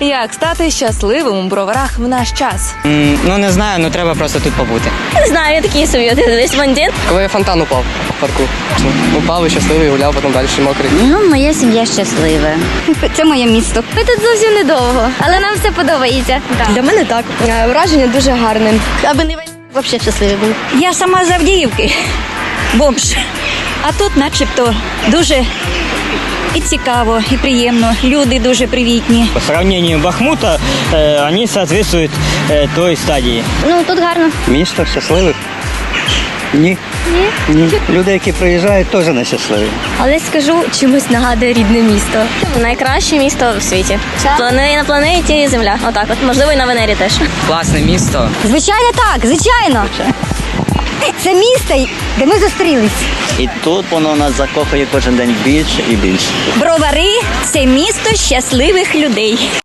Як стати щасливим у броварах в наш час? М, Ну не знаю, ну треба просто тут побути. Не знаю, я такий собі один весь бандит. Коли фонтан упав в парку. Упав і щасливий, гуляв, потім далі мокрий. Ну, моя сім'я щаслива. Це моє місто. Ми тут зовсім недовго, але нам все подобається. Для мене так. Е, Враження дуже гарне. Аби не взагалі щасливий був. Я сама з Авдіївки, бомж. А тут начебто дуже і цікаво, і приємно. Люди дуже привітні. По сравнению Бахмута, э, они соответствуют э, той стадии. Ну тут гарно. Місто щасливих? Ні. Ні. Ні. Люди, які приїжджають, теж не щасливі. Але скажу, чимось нагадує рідне місто. Найкраще місто в світі. Плане на планеті Земля. Отак, от можливо, і на Венері теж. Класне місто. Звичайно, так, звичайно. Це місто, де ми зустрілись. І тут воно нас закохує кожен день більше і більше. Бровари це місто щасливих людей.